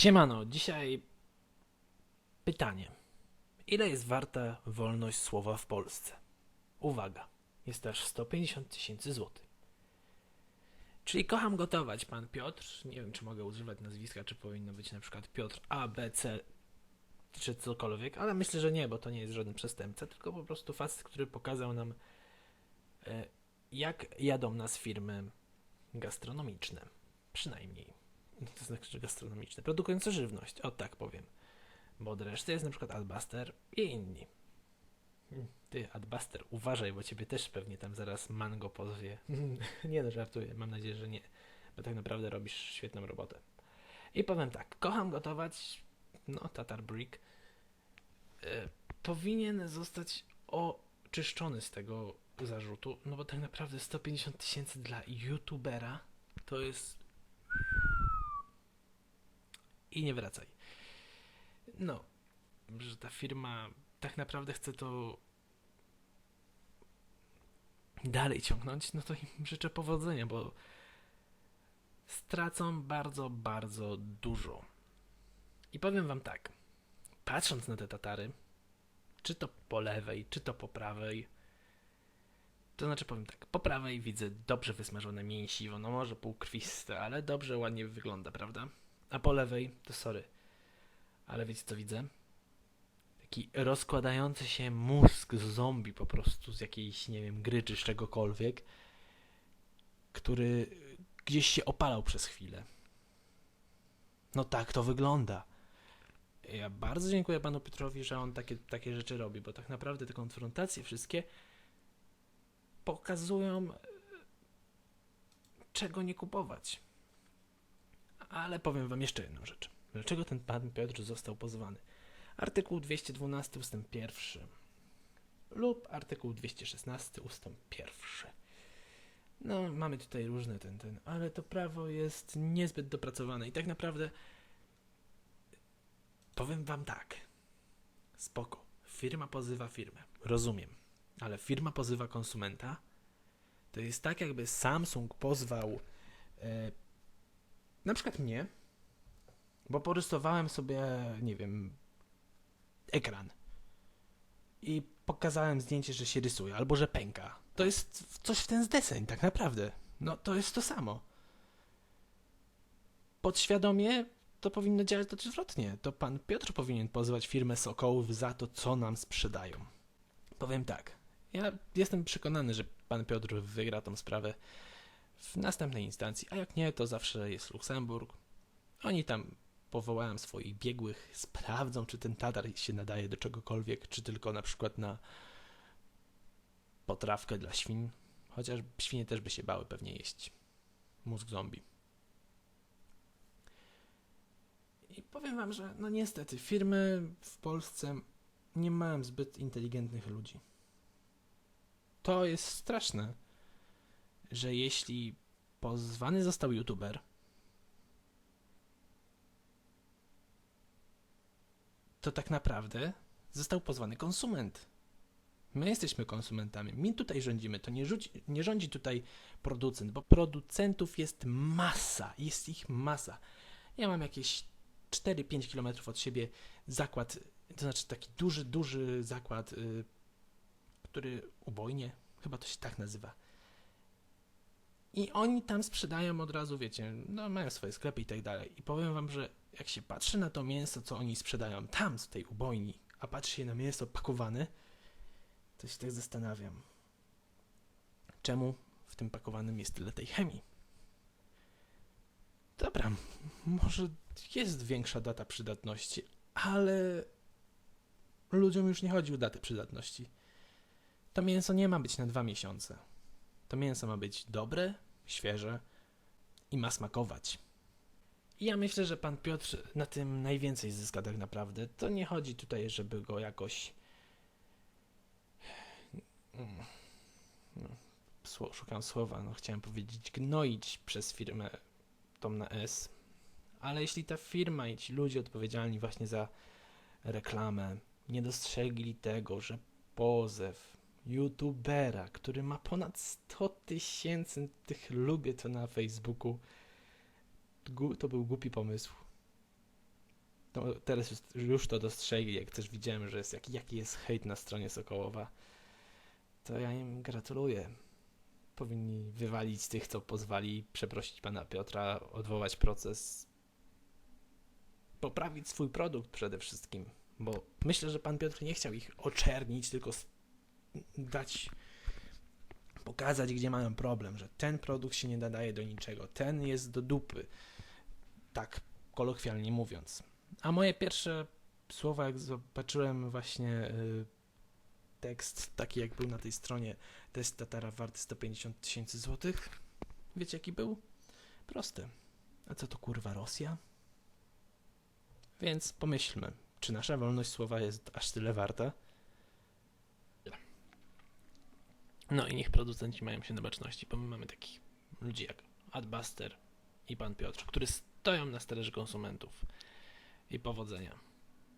Siemano, dzisiaj pytanie. Ile jest warta wolność słowa w Polsce? Uwaga, jest aż 150 tysięcy złotych. Czyli kocham gotować, pan Piotr. Nie wiem, czy mogę używać nazwiska, czy powinno być na przykład Piotr A, B, C, czy cokolwiek, ale myślę, że nie, bo to nie jest żaden przestępca, tylko po prostu facet, który pokazał nam, e, jak jadą nas firmy gastronomiczne. Przynajmniej. To znaczy, gastronomiczne. Produkujące żywność, o tak powiem. Bo od reszty jest na przykład Adbuster i inni. Ty, Adbuster, uważaj, bo ciebie też pewnie tam zaraz mango pozwie. nie no, żartuję, mam nadzieję, że nie. Bo tak naprawdę robisz świetną robotę. I powiem tak, kocham gotować, no, Tatar Brick. E, powinien zostać oczyszczony z tego zarzutu, no bo tak naprawdę 150 tysięcy dla youtubera to jest i nie wracaj. No, że ta firma tak naprawdę chce to dalej ciągnąć, no to im życzę powodzenia, bo stracą bardzo, bardzo dużo. I powiem wam tak, patrząc na te Tatary, czy to po lewej, czy to po prawej, to znaczy powiem tak, po prawej widzę dobrze wysmażone mięsiwo, no może półkrwiste, ale dobrze, ładnie wygląda, prawda? A po lewej, to sorry, ale wiecie co widzę? Taki rozkładający się mózg z zombie po prostu, z jakiejś, nie wiem, gry czy z czegokolwiek, który gdzieś się opalał przez chwilę. No tak to wygląda. Ja bardzo dziękuję panu Piotrowi, że on takie, takie rzeczy robi, bo tak naprawdę te konfrontacje wszystkie pokazują, e, czego nie kupować. Ale powiem wam jeszcze jedną rzecz. Dlaczego ten pan Piotr został pozwany? Artykuł 212 ustęp 1 lub artykuł 216 ustęp 1. No, mamy tutaj różne ten, ten, ale to prawo jest niezbyt dopracowane i tak naprawdę powiem wam tak. Spoko. Firma pozywa firmę. Rozumiem. Ale firma pozywa konsumenta. To jest tak, jakby Samsung pozwał e, na przykład mnie, bo porysowałem sobie, nie wiem, ekran i pokazałem zdjęcie, że się rysuje albo że pęka. To jest coś w ten deseń, tak naprawdę. No, to jest to samo. Podświadomie to powinno działać odwrotnie. To pan Piotr powinien pozwać firmę Sokołów za to, co nam sprzedają. Powiem tak. Ja jestem przekonany, że pan Piotr wygra tą sprawę w następnej instancji, a jak nie, to zawsze jest Luksemburg. Oni tam powołają swoich biegłych, sprawdzą, czy ten tatar się nadaje do czegokolwiek, czy tylko na przykład na potrawkę dla świn. Chociaż świnie też by się bały pewnie jeść mózg zombie. I powiem wam, że no niestety firmy w Polsce nie mają zbyt inteligentnych ludzi. To jest straszne, że jeśli pozwany został youtuber, to tak naprawdę został pozwany konsument. My jesteśmy konsumentami, my tutaj rządzimy, to nie, rzuci, nie rządzi tutaj producent, bo producentów jest masa, jest ich masa. Ja mam jakieś 4-5 km od siebie zakład, to znaczy taki duży, duży zakład, y, który ubojnie, chyba to się tak nazywa. I oni tam sprzedają od razu, wiecie, no mają swoje sklepy i tak dalej. I powiem wam, że jak się patrzy na to mięso, co oni sprzedają tam z tej ubojni, a patrzy się na mięso pakowane, to się tak zastanawiam, czemu w tym pakowanym jest tyle tej chemii. Dobra, może jest większa data przydatności, ale ludziom już nie chodzi o datę przydatności. To mięso nie ma być na dwa miesiące. To mięso ma być dobre, świeże i ma smakować. I ja myślę, że pan Piotr na tym najwięcej zyska tak naprawdę. To nie chodzi tutaj, żeby go jakoś. No, szukam słowa, no chciałem powiedzieć gnoić przez firmę tą na S. Ale jeśli ta firma i ci ludzie odpowiedzialni właśnie za reklamę nie dostrzegli tego, że pozew youtubera, który ma ponad 100 tysięcy tych lubię to na Facebooku, to był głupi pomysł. to teraz już, to dostrzegli, jak też widziałem, że jest, jaki, jaki jest hejt na stronie Sokołowa, to ja im gratuluję. Powinni wywalić tych, co pozwali, przeprosić pana Piotra, odwołać proces, poprawić swój produkt przede wszystkim, bo myślę, że pan Piotr nie chciał ich oczernić, tylko dać, pokazać, gdzie mają problem, że ten produkt się nie nadaje do niczego, ten jest do dupy, tak kolokwialnie mówiąc. A moje pierwsze słowa, jak zobaczyłem właśnie y, tekst taki, jak był na tej stronie, test Tatara warty 150 tysięcy złotych, wiecie jaki był? Prosty. A co to kurwa Rosja? Więc pomyślmy, czy nasza wolność słowa jest aż tyle warta? No i niech producenci mają się na baczności, bo my mamy takich ludzi jak Adbuster i pan Piotr, którzy stoją na straży konsumentów. I powodzenia.